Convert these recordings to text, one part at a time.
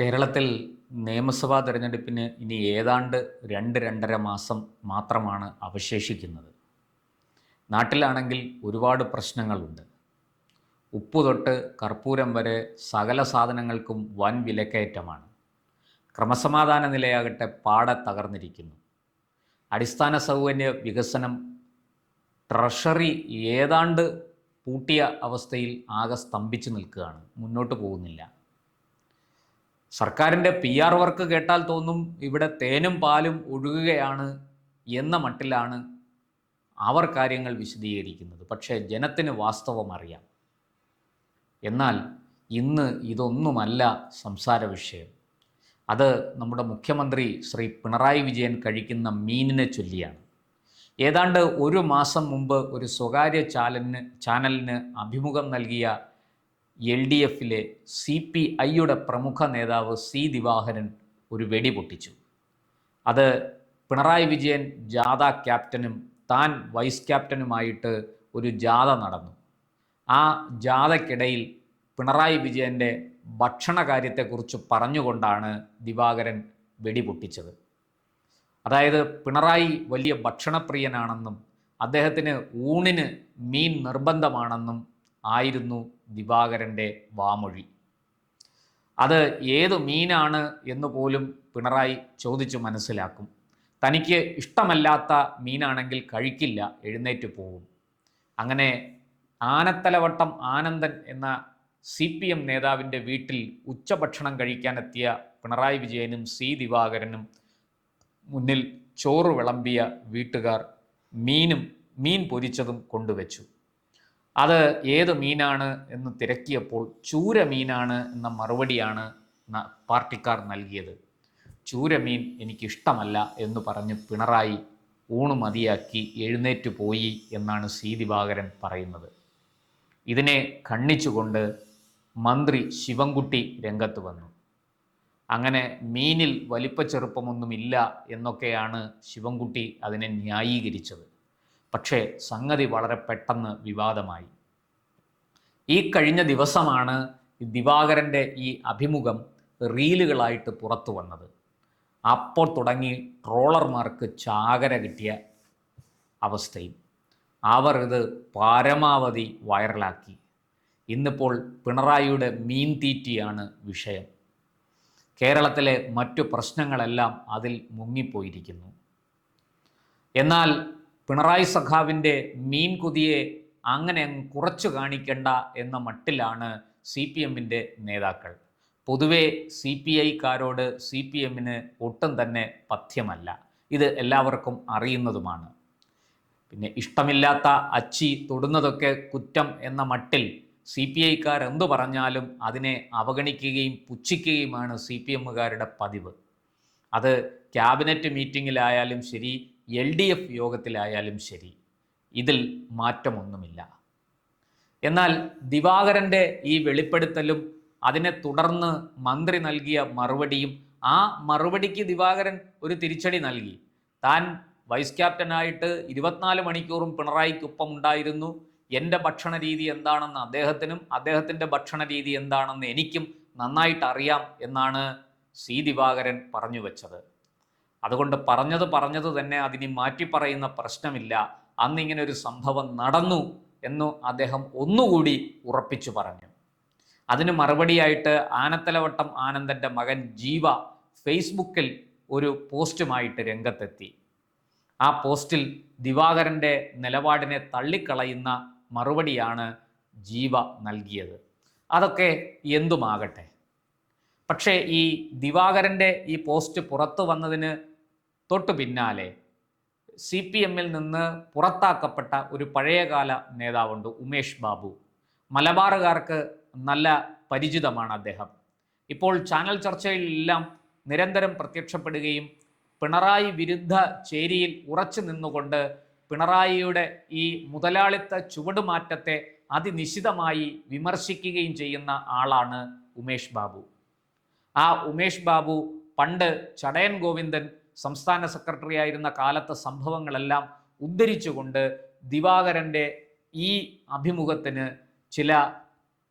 കേരളത്തിൽ നിയമസഭാ തിരഞ്ഞെടുപ്പിന് ഇനി ഏതാണ്ട് രണ്ട് രണ്ടര മാസം മാത്രമാണ് അവശേഷിക്കുന്നത്. നാട്ടിലാണെങ്കിൽ ഒരുപാട് പ്രശ്നങ്ങളുണ്ട്. ഉപ്പ് തൊട്ട് കർപ്പൂരം വരെ സകല സാധനങ്ങൾക്കും വൻ വിലക്കയറ്റമാണ്. ക്രമസമാധാന നിലയാകട്ടെ പാടെ തകർന്നിരിക്കുന്നു. അടിസ്ഥാന സൗകര്യ വികസനം ട്രഷറി ഏതാണ്ട് പൂട്ടിയ അവസ്ഥയിൽ ആകെ സ്തംഭിച്ചു നിൽക്കുകയാണ്. മുന്നോട്ട് പോകുന്നില്ല. സർക്കാരിന്റെ പി ആർ വർക്ക് കേട്ടാൽ തോന്നും ഇവിടെ തേനും പാലും ഒഴുകുകയാണ് എന്ന മട്ടിലാണ് അവർ കാര്യങ്ങൾ വിശദീകരിക്കുന്നത്. പക്ഷേ ജനത്തിന് വാസ്തവം അറിയാം. എന്നാൽ ഇന്ന് ഇതൊന്നുമല്ല സംസാര വിഷയം. അത് നമ്മുടെ മുഖ്യമന്ത്രി ശ്രീ പിണറായി വിജയൻ കഴിക്കുന്ന മീനിനെ ചൊല്ലിയാണ്. ഏതാണ്ട് ഒരു മാസം മുമ്പ് ഒരു സ്വകാര്യ ചാനലിന് ചാനലിന് അഭിമുഖം നൽകിയ എൽ ഡി എഫിലെ സി പി ഐയുടെ പ്രമുഖ നേതാവ് സി ദിവാകരൻ ഒരു വെടി പൊട്ടിച്ചു. അത് പിണറായി വിജയൻ ജാഥ ക്യാപ്റ്റനും താൻ വൈസ് ക്യാപ്റ്റനുമായിട്ട് ഒരു ജാഥ നടന്നു. ആ ജാഥയ്ക്കിടയിൽ പിണറായി വിജയന്റെ ഭക്ഷണ കാര്യത്തെക്കുറിച്ച് പറഞ്ഞുകൊണ്ടാണ് ദിവാകരൻ വെടി പൊട്ടിച്ചത്. അതായത് പിണറായി വലിയ ഭക്ഷണപ്രിയനാണെന്നും അദ്ദേഹത്തിന് ഊണിന് മീൻ നിർബന്ധമാണെന്നും ആയിരുന്നു ദിവാകരന്റെ വാമൊഴി. അത് ഏത് മീനാണ് എന്ന് പോലും പിണറായി ചോദിച്ചു മനസ്സിലാക്കും. തനിക്ക് ഇഷ്ടമല്ലാത്ത മീനാണെങ്കിൽ കഴിക്കില്ല എഴുന്നേറ്റ് പോവും. അങ്ങനെ ആനത്തലവട്ടം ആനന്ദൻ എന്ന സി പി എം നേതാവിന്റെ വീട്ടിൽ ഉച്ചഭക്ഷണം കഴിക്കാനെത്തിയ പിണറായി വിജയനും സി ദിവാകരനും മുന്നിൽ ചോറ് വിളമ്പിയ വീട്ടുകാർ മീനും മീൻ പൊരിച്ചതും കൊണ്ടുവച്ചു. അത് ഏത് മീനാണ് എന്ന് തിരക്കിയപ്പോൾ ചൂര മീനാണ് എന്ന മറുപടിയാണ് പാർട്ടിക്കാർ നൽകിയത്. ചൂരമീൻ എനിക്കിഷ്ടമല്ല എന്ന് പറഞ്ഞ് പിണറായി ഊണ് മതിയാക്കി എഴുന്നേറ്റ് പോയി എന്നാണ് സി ദിവാകരൻ പറയുന്നത്. ഇതിനെ ഖണ്ഡിച്ചുകൊണ്ട് മന്ത്രി ശിവൻകുട്ടി രംഗത്ത് വന്നു. അങ്ങനെ മീനിൽ വലിപ്പച്ചെറുപ്പമൊന്നുമില്ല എന്നൊക്കെയാണ് ശിവൻകുട്ടി അതിനെ ന്യായീകരിച്ചത്. പക്ഷേ സംഗതി വളരെ പെട്ടെന്ന് വിവാദമായി. ഈ കഴിഞ്ഞ ദിവസമാണ് ദിവാകരന്റെ ഈ അഭിമുഖം റീലുകളായിട്ട് പുറത്തു വന്നത്. അപ്പോൾ തുടങ്ങി ട്രോളർമാർക്ക് ചാകര കിട്ടിയ അവസ്ഥയും. അവർ ഇത് പരമാവധി വൈറലാക്കി. ഇന്നിപ്പോൾ പിണറായിയുടെ മീൻ തീറ്റിയാണ് വിഷയം. കേരളത്തിലെ മറ്റു പ്രശ്നങ്ങളെല്ലാം അതിൽ മുങ്ങിപ്പോയിരിക്കുന്നു. എന്നാൽ പിണറായി സഖാവിന്റെ മീൻ കുതിയെ അങ്ങനെ കുറച്ചു കാണിക്കേണ്ട എന്ന മട്ടിലാണ് സി പി എമ്മിന്റെ നേതാക്കൾ. പൊതുവെ സി പി ഐക്കാരോട് സി പി എമ്മിന് ഒട്ടും തന്നെ പഥ്യമല്ല. ഇത് എല്ലാവർക്കും അറിയുന്നതുമാണ്. പിന്നെ ഇഷ്ടമില്ലാത്ത അച്ചി തൊടുന്നതൊക്കെ കുറ്റം എന്ന മട്ടിൽ സി പി ഐക്കാർ എന്തു പറഞ്ഞാലും അതിനെ അവഗണിക്കുകയും പുച്ഛിക്കുകയുമാണ് സി പി എമ്മുകാരുടെ പതിവ്. അത് ക്യാബിനറ്റ് മീറ്റിങ്ങിലായാലും ശരി എൽ ഡി എഫ് യോഗത്തിലായാലും ശരി ഇതിൽ മാറ്റമൊന്നുമില്ല. എന്നാൽ ദിവാകരന്റെ ഈ വെളിപ്പെടുത്തലും അതിനെ തുടർന്ന് മന്ത്രി നൽകിയ മറുപടിയും ആ മറുപടിക്ക് ദിവാകരൻ ഒരു തിരിച്ചടി നൽകി. താൻ വൈസ് ക്യാപ്റ്റനായിട്ട് ഇരുപത്തിനാല് മണിക്കൂറും പിണറായിക്കൊപ്പം ഉണ്ടായിരുന്നു. എന്റെ ഭക്ഷണ രീതി എന്താണെന്ന് അദ്ദേഹത്തിനും അദ്ദേഹത്തിന്റെ ഭക്ഷണ രീതി എന്താണെന്ന് എനിക്കും നന്നായിട്ട് അറിയാം എന്നാണ് സി ദിവാകരൻ പറഞ്ഞു വെച്ചത്. അതുകൊണ്ട് പറഞ്ഞത് പറഞ്ഞത് തന്നെ അതിനി മാറ്റി പറയുന്ന പ്രശ്നമില്ല. അന്നിങ്ങനെ ഒരു സംഭവം നടന്നു എന്ന് അദ്ദേഹം ഒന്നുകൂടി ഉറപ്പിച്ചു പറഞ്ഞു. അതിന് മറുപടിയായിട്ട് ആനത്തലവട്ടം ആനന്ദന്റെ മകൻ ജീവ ഫേസ്ബുക്കിൽ ഒരു പോസ്റ്റുമായിട്ട് രംഗത്തെത്തി. ആ പോസ്റ്റിൽ ദിവാകരന്റെ നിലപാടിനെ തള്ളിക്കളയുന്ന മറുപടിയാണ് ജീവ നൽകിയത്. അതൊക്കെ എന്തുമാകട്ടെ? പക്ഷേ ഈ ദിവാകരന്റെ ഈ പോസ്റ്റ് പുറത്തു വന്നതിന് തൊട്ടു പിന്നാലെ സി പി എമ്മിൽ നിന്ന് പുറത്താക്കപ്പെട്ട ഒരു പഴയകാല നേതാവുണ്ട് ഉമേഷ് ബാബു. മലബാറുകാർക്ക് നല്ല പരിചിതമാണ് അദ്ദേഹം. ഇപ്പോൾ ചാനൽ ചർച്ചയിലെല്ലാം നിരന്തരം പ്രത്യക്ഷപ്പെടുകയും പിണറായി വിരുദ്ധ ചേരിയിൽ ഉറച്ചു നിന്നുകൊണ്ട് പിണറായിയുടെ ഈ മുതലാളിത്ത ചുവടുമാറ്റത്തെ അതിനിശിതമായി വിമർശിക്കുകയും ചെയ്യുന്ന ആളാണ് ഉമേഷ് ബാബു. ആ ഉമേഷ് ബാബു പണ്ട് ചടയൻ ഗോവിന്ദൻ സംസ്ഥാന സെക്രട്ടറി ആയിരുന്ന കാലത്തെ സംഭവങ്ങളെല്ലാം ഉദ്ധരിച്ചുകൊണ്ട് ദിവാകരന്റെ ഈ അഭിമുഖത്തിന് ചില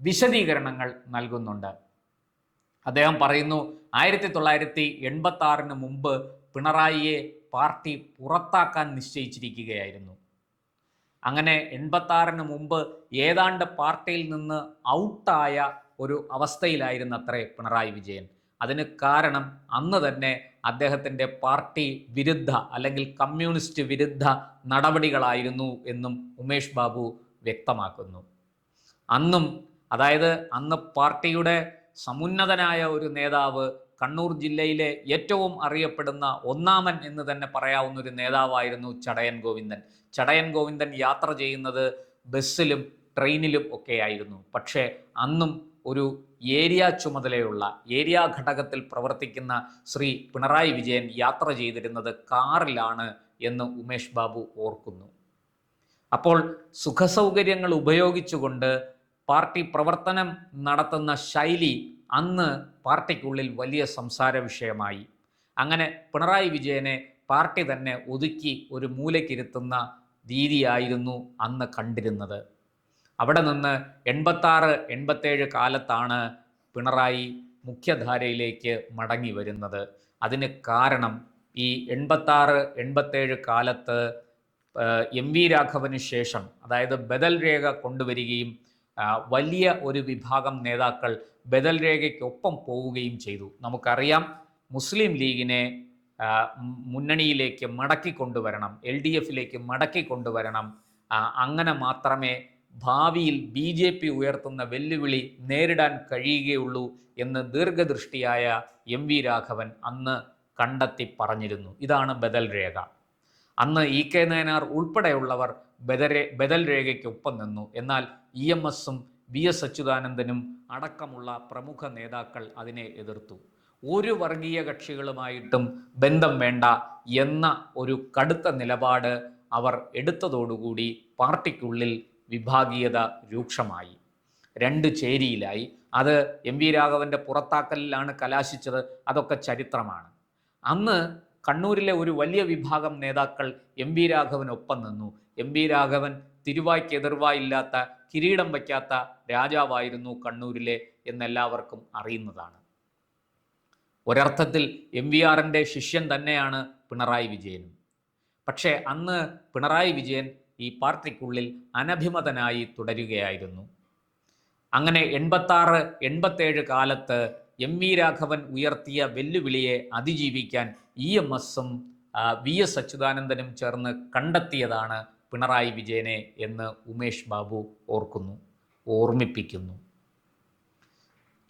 വിശദീകരണങ്ങൾ നൽകുന്നുണ്ട്. അദ്ദേഹം പറയുന്നു ആയിരത്തി തൊള്ളായിരത്തി എൺപത്തി ആറിന് മുമ്പ് പിണറായിയെ പാർട്ടി പുറത്താക്കാൻ നിശ്ചയിച്ചിരിക്കുകയായിരുന്നു. അങ്ങനെ എൺപത്തി ആറിന് മുമ്പ് ഏതാണ്ട് പാർട്ടിയിൽ നിന്ന് ഔട്ടായ ഒരു അവസ്ഥയിലായിരുന്നു അത്രേ പിണറായി വിജയൻ. അതിന് കാരണം അന്ന് തന്നെ അദ്ദേഹത്തിന്റെ പാർട്ടി വിരുദ്ധ അല്ലെങ്കിൽ കമ്മ്യൂണിസ്റ്റ് വിരുദ്ധ നടപടികളായിരുന്നു എന്നും ഉമേഷ് ബാബു വ്യക്തമാക്കുന്നു. അന്നും അതായത് അന്ന് പാർട്ടിയുടെ സമുന്നതനായ ഒരു നേതാവ് കണ്ണൂർ ജില്ലയിലെ ഏറ്റവും അറിയപ്പെടുന്ന ഒന്നാമൻ എന്ന് തന്നെ പറയാവുന്ന ഒരു നേതാവായിരുന്നു ചടയൻ ഗോവിന്ദൻ. ചടയൻ ഗോവിന്ദൻ യാത്ര ചെയ്യുന്നത് ബസ്സിലും ട്രെയിനിലും ഒക്കെയായിരുന്നു. പക്ഷേ അന്നും ഒരു ഏരിയ ചുമതലയുള്ള ഏരിയ ഘടകത്തിൽ പ്രവർത്തിക്കുന്ന ശ്രീ പിണറായി വിജയൻ യാത്ര ചെയ്തിരുന്നത് കാറിലാണ് എന്ന് ഉമേഷ് ബാബു ഓർക്കുന്നു. അപ്പോൾ സുഖസൗകര്യങ്ങൾ ഉപയോഗിച്ചുകൊണ്ട് പാർട്ടി പ്രവർത്തനം നടത്തുന്ന ശൈലി അന്ന് പാർട്ടിക്കുള്ളിൽ വലിയ സംസാര വിഷയമായി. അങ്ങനെ പിണറായി വിജയനെ പാർട്ടി തന്നെ ഒതുക്കി ഒരു മൂലക്കിരുത്തുന്ന രീതിയായിരുന്നു അന്ന് കണ്ടിരുന്നത്. അവിടെ നിന്ന് എൺപത്താറ് എൺപത്തേഴ് കാലത്താണ് പിണറായി മുഖ്യധാരയിലേക്ക് മടങ്ങി വരുന്നത്. അതിന് കാരണം ഈ എൺപത്താറ് എൺപത്തേഴ് കാലത്ത് എം വി രാഘവന് ശേഷം അതായത് ബദൽ രേഖ കൊണ്ടുവരികയും വലിയ ഒരു വിഭാഗം നേതാക്കൾ ബദൽ രേഖയ്ക്കൊപ്പം പോവുകയും ചെയ്തു. നമുക്കറിയാം മുസ്ലിം ലീഗിനെ മുന്നണിയിലേക്ക് മടക്കി കൊണ്ടുവരണം എൽ ഡി എഫിലേക്ക് മടക്കി കൊണ്ടുവരണം അങ്ങനെ മാത്രമേ ഭാവിയിൽ ബി ജെ പി ഉയർത്തുന്ന വെല്ലുവിളി നേരിടാൻ കഴിയുകയുള്ളൂ എന്ന് ദീർഘദൃഷ്ടിയായ എം വി രാഘവൻ അന്ന് കണ്ടെത്തി പറഞ്ഞിരുന്നു. ഇതാണ് ബദൽ രേഖ. അന്ന് ഇ കെ നയനാർ ഉൾപ്പെടെയുള്ളവർ ബദരെ ബദൽ രേഖയ്ക്കൊപ്പം നിന്നു. എന്നാൽ ഇ എം എസും വി എസ് അച്യുതാനന്ദനും അടക്കമുള്ള പ്രമുഖ നേതാക്കൾ അതിനെ എതിർത്തു. ഒരു വർഗീയ കക്ഷികളുമായിട്ടും ബന്ധം വേണ്ട എന്ന ഒരു കടുത്ത നിലപാട് അവർ എടുത്തതോടുകൂടി പാർട്ടിക്കുള്ളിൽ വിഭാഗീയത രൂക്ഷമായി. രണ്ട് ചേരിയിലായി. അത് എം വി രാഘവന്റെ പുറത്താക്കലിലാണ് കലാശിച്ചത്. അതൊക്കെ ചരിത്രമാണ്. അന്ന് കണ്ണൂരിലെ ഒരു വലിയ വിഭാഗം നേതാക്കൾ എം വി രാഘവനൊപ്പം നിന്നു. എം വി രാഘവൻ തിരുവായ്ക്ക് എതിർവായില്ലാത്ത കിരീടം വയ്ക്കാത്ത രാജാവായിരുന്നു കണ്ണൂരിലെ എന്നെല്ലാവർക്കും അറിയുന്നതാണ്. ഒരർത്ഥത്തിൽ എം വി ആറിന്റെ ശിഷ്യൻ തന്നെയാണ് പിണറായി വിജയനും. പക്ഷേ അന്ന് പിണറായി വിജയൻ ഈ പാർട്ടിക്കുള്ളിൽ അനഭിമതനായി തുടരുകയായിരുന്നു. അങ്ങനെ എൺപത്താറ് എൺപത്തേഴ് കാലത്ത് എം വി രാഘവൻ ഉയർത്തിയ വെല്ലുവിളിയെ അതിജീവിക്കാൻ ഇ എം എസും വി എസ് അച്യുതാനന്ദനും ചേർന്ന് കണ്ടെത്തിയതാണ് പിണറായി വിജയനെ എന്ന് ഉമേഷ് ബാബു ഓർക്കുന്നു ഓർമ്മിപ്പിക്കുന്നു.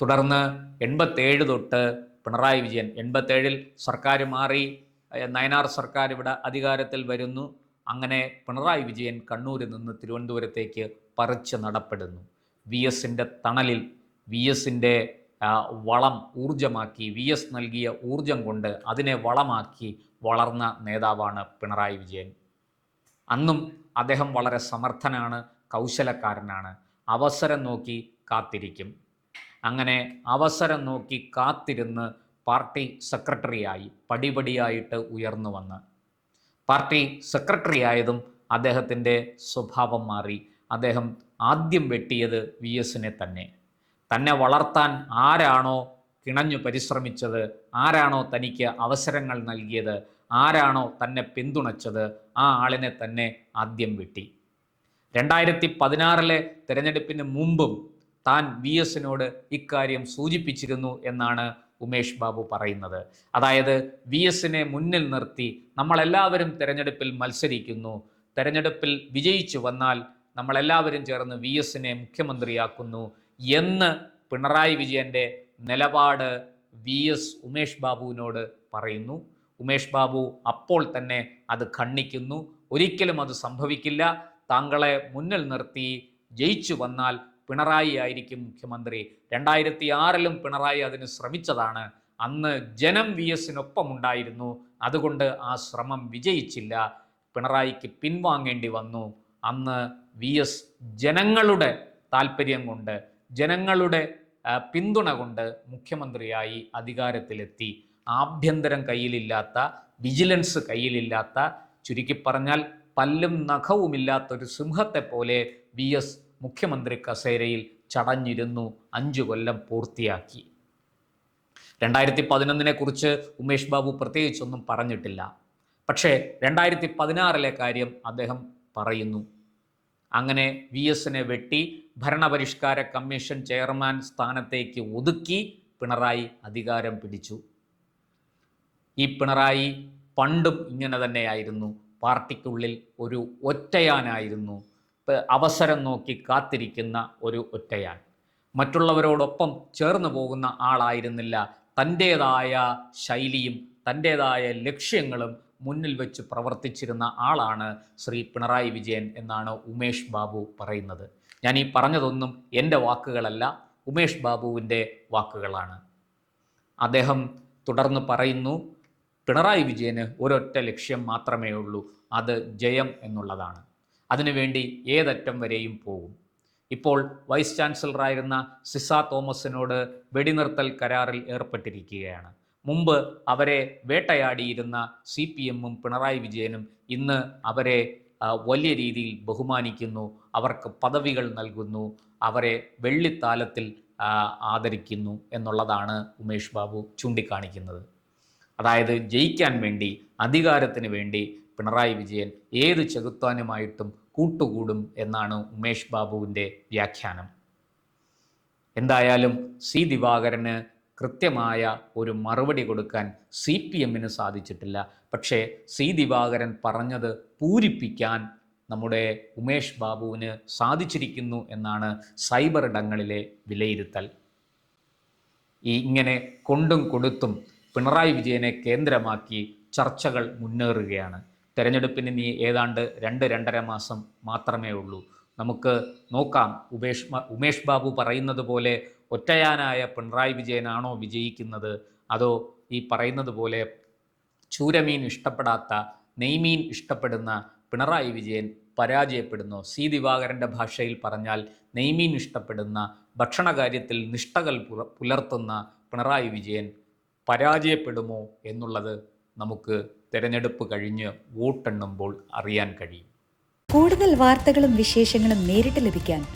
തുടർന്ന് എൺപത്തേഴ് തൊട്ട് പിണറായി വിജയൻ എൺപത്തേഴിൽ സർക്കാർ മാറി നയനാർ സർക്കാർ ഇവിടെ അധികാരത്തിൽ വരുന്നു. അങ്ങനെ പിണറായി വിജയൻ കണ്ണൂരിൽ നിന്ന് തിരുവനന്തപുരത്തേക്ക് പറിച്ച് നടപ്പെടുന്നു. വി എസിന്റെ തണലിൽ വി എസിന്റെ വളം ഊർജമാക്കി വി എസ് നൽകിയ ഊർജം കൊണ്ട് അതിനെ വളമാക്കി വളർന്ന നേതാവാണ് പിണറായി വിജയൻ. അന്നും അദ്ദേഹം വളരെ സമർത്ഥനാണ് കൗശലക്കാരനാണ്. അവസരം നോക്കി കാത്തിരിക്കും. അങ്ങനെ അവസരം നോക്കി കാത്തിരുന്ന് പാർട്ടി സെക്രട്ടറിയായി പടിപടിയായിട്ട് ഉയർന്നു വന്ന്. പാർട്ടി സെക്രട്ടറി ആയതും അദ്ദേഹത്തിന്റെ സ്വഭാവം മാറി. അദ്ദേഹം ആദ്യം വെട്ടിയത് വി എസിനെ തന്നെ. തന്നെ വളർത്താൻ ആരാണോ കിണഞ്ഞു പരിശ്രമിച്ചത് ആരാണോ തനിക്ക് അവസരങ്ങൾ നൽകിയത് ആരാണോ തന്നെ പിന്തുണച്ചത് ആ ആളിനെ തന്നെ ആദ്യം വെട്ടി. രണ്ടായിരത്തി പതിനാറിലെ തെരഞ്ഞെടുപ്പിന് മുമ്പും താൻ വി എസിനോട് ഇക്കാര്യം സൂചിപ്പിച്ചിരുന്നു എന്നാണ് ഉമേഷ് ബാബു പറയുന്നത്. അതായത് വി എസിനെ മുന്നിൽ നിർത്തി നമ്മളെല്ലാവരും തെരഞ്ഞെടുപ്പിൽ മത്സരിക്കുന്നു. തെരഞ്ഞെടുപ്പിൽ വിജയിച്ചു വന്നാൽ നമ്മളെല്ലാവരും ചേർന്ന് വി എസിനെ മുഖ്യമന്ത്രിയാക്കുന്നു എന്ന് പിണറായി വിജയന്റെ നിലപാട് വി എസ് ഉമേഷ് ബാബുവിനോട് പറയുന്നു. ഉമേഷ് ബാബു അപ്പോൾ തന്നെ അത് ഖണ്ഡിക്കുന്നു. ഒരിക്കലും അത് സംഭവിക്കില്ല. താങ്കളെ മുന്നിൽ നിർത്തി ജയിച്ചു വന്നാൽ പിണറായി ആയിരിക്കും മുഖ്യമന്ത്രി. രണ്ടായിരത്തി ആറിലും പിണറായി അതിന് ശ്രമിച്ചതാണ്. അന്ന് ജനം വി എസിനൊപ്പം ഉണ്ടായിരുന്നു. അതുകൊണ്ട് ആ ശ്രമം വിജയിച്ചില്ല. പിണറായിക്ക് പിൻവാങ്ങേണ്ടി വന്നു. അന്ന് വി എസ് ജനങ്ങളുടെ താല്പര്യം കൊണ്ട് ജനങ്ങളുടെ പിന്തുണ കൊണ്ട് മുഖ്യമന്ത്രിയായി അധികാരത്തിലെത്തി. ആഭ്യന്തരം കയ്യിലില്ലാത്ത വിജിലൻസ് കയ്യിലില്ലാത്ത ചുരുക്കി പറഞ്ഞാൽ പല്ലും നഖവുമില്ലാത്ത ഒരു സിംഹത്തെ പോലെ വി എസ് മുഖ്യമന്ത്രി കസേരയിൽ ചടഞ്ഞിരുന്നു അഞ്ചു കൊല്ലം പൂർത്തിയാക്കി. രണ്ടായിരത്തി പതിനൊന്നിനെ കുറിച്ച് ഉമേഷ് ബാബു പ്രത്യേകിച്ചൊന്നും പറഞ്ഞിട്ടില്ല. പക്ഷേ രണ്ടായിരത്തി പതിനാറിലെ കാര്യം അദ്ദേഹം പറയുന്നു. അങ്ങനെ വി എസിനെ വെട്ടി ഭരണപരിഷ്കാര കമ്മീഷൻ ചെയർമാൻ സ്ഥാനത്തേക്ക് ഒതുക്കി പിണറായി അധികാരം പിടിച്ചു. ഈ പിണറായി പണ്ടും ഇങ്ങനെ തന്നെയായിരുന്നു. പാർട്ടിക്കുള്ളിൽ ഒരു ഒറ്റയാനായിരുന്നു. അവസരം നോക്കി കാത്തിരിക്കുന്ന ഒരു ഒറ്റയാണ് മറ്റുള്ളവരോടൊപ്പം ചേർന്ന് പോകുന്ന ആളായിരുന്നില്ല. തന്റേതായ ശൈലിയും തന്റേതായ ലക്ഷ്യങ്ങളും മുന്നിൽ വെച്ച് പ്രവർത്തിച്ചിരുന്ന ആളാണ് ശ്രീ പിണറായി വിജയൻ എന്നാണ് ഉമേഷ് ബാബു പറയുന്നത്. ഞാൻ ഈ പറഞ്ഞതൊന്നും എന്റെ വാക്കുകളല്ല ഉമേഷ് ബാബുവിന്റെ വാക്കുകളാണ്. അദ്ദേഹം തുടർന്ന് പറയുന്നു പിണറായി വിജയന് ഒരൊറ്റ ലക്ഷ്യം മാത്രമേ ഉള്ളൂ അത് ജയം എന്നുള്ളതാണ്. അതിനുവേണ്ടി ഏതറ്റം വരെയും പോകും. ഇപ്പോൾ വൈസ് ചാൻസലറായിരുന്ന സിസ തോമസിനോട് വെടിനിർത്തൽ കരാറിൽ ഏർപ്പെട്ടിരിക്കുകയാണ്. മുമ്പ് അവരെ വേട്ടയാടിയിരുന്ന സി പി എമ്മും പിണറായി വിജയനും ഇന്ന് അവരെ വലിയ രീതിയിൽ ബഹുമാനിക്കുന്നു. അവർക്ക് പദവികൾ നൽകുന്നു. അവരെ വെള്ളിത്താലത്തിൽ ആദരിക്കുന്നു എന്നുള്ളതാണ് ഉമേഷ് ബാബു ചൂണ്ടിക്കാണിക്കുന്നത്. അതായത് ജയിക്കാൻ വേണ്ടി അധികാരത്തിന് വേണ്ടി പിണറായി വിജയൻ ഏത് ചെകുത്താനുമായിട്ടും കൂട്ടുകൂടും എന്നാണ് ഉമേഷ് ബാബുവിന്റെ വ്യാഖ്യാനം. എന്തായാലും സി ദിവാകരന് കൃത്യമായ ഒരു മറുപടി കൊടുക്കാൻ സി പി എമ്മിന് സാധിച്ചിട്ടില്ല. പക്ഷേ സി ദിവാകരൻ പറഞ്ഞത് പൂരിപ്പിക്കാൻ നമ്മുടെ ഉമേഷ് ബാബുവിന് സാധിച്ചിരിക്കുന്നു എന്നാണ് സൈബർ ഇടങ്ങളിലെ വിലയിരുത്തൽ. ഈ ഇങ്ങനെ കൊണ്ടും കൊടുത്തും പിണറായി വിജയനെ കേന്ദ്രമാക്കി ചർച്ചകൾ മുന്നേറുകയാണ്. തെരഞ്ഞെടുപ്പിന് ഇനി ഏതാണ്ട് രണ്ട് രണ്ടര മാസം മാത്രമേ ഉള്ളൂ. നമുക്ക് നോക്കാം. ഉമേഷ് ഉമേഷ് ബാബു പറയുന്നത് പോലെ ഒറ്റയാനായ പിണറായി വിജയനാണോ വിജയിക്കുന്നത്? അതോ ഈ പറയുന്നത് പോലെ ചൂരമീൻ ഇഷ്ടപ്പെടാത്ത നെയ്മീൻ ഇഷ്ടപ്പെടുന്ന പിണറായി വിജയൻ പരാജയപ്പെടുന്നു? സി ദിവാകരന്റെ ഭാഷയിൽ പറഞ്ഞാൽ നെയ്മീൻ ഇഷ്ടപ്പെടുന്ന ഭക്ഷണകാര്യത്തിൽ നിഷ്ഠകൾ പുലർത്തുന്ന പിണറായി വിജയൻ പരാജയപ്പെടുമോ എന്നുള്ളത് നമുക്ക് തെരഞ്ഞെടുപ്പ് കഴിഞ്ഞ് വോട്ടെണ്ണുമ്പോൾ അറിയാൻ കഴിയും. കൂടുതൽ വാർത്തകളും വിശേഷങ്ങളും നേരിട്ട് ലഭിക്കാൻ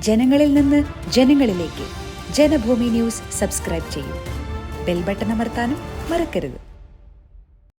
ജനങ്ങളിൽ നിന്ന് ജനങ്ങളിലേക്ക് ജനഭൂമി ന്യൂസ് സബ്സ്ക്രൈബ് ചെയ്യൂ. ബെൽ ബട്ടൺ അമർത്താനും മറക്കരുത്.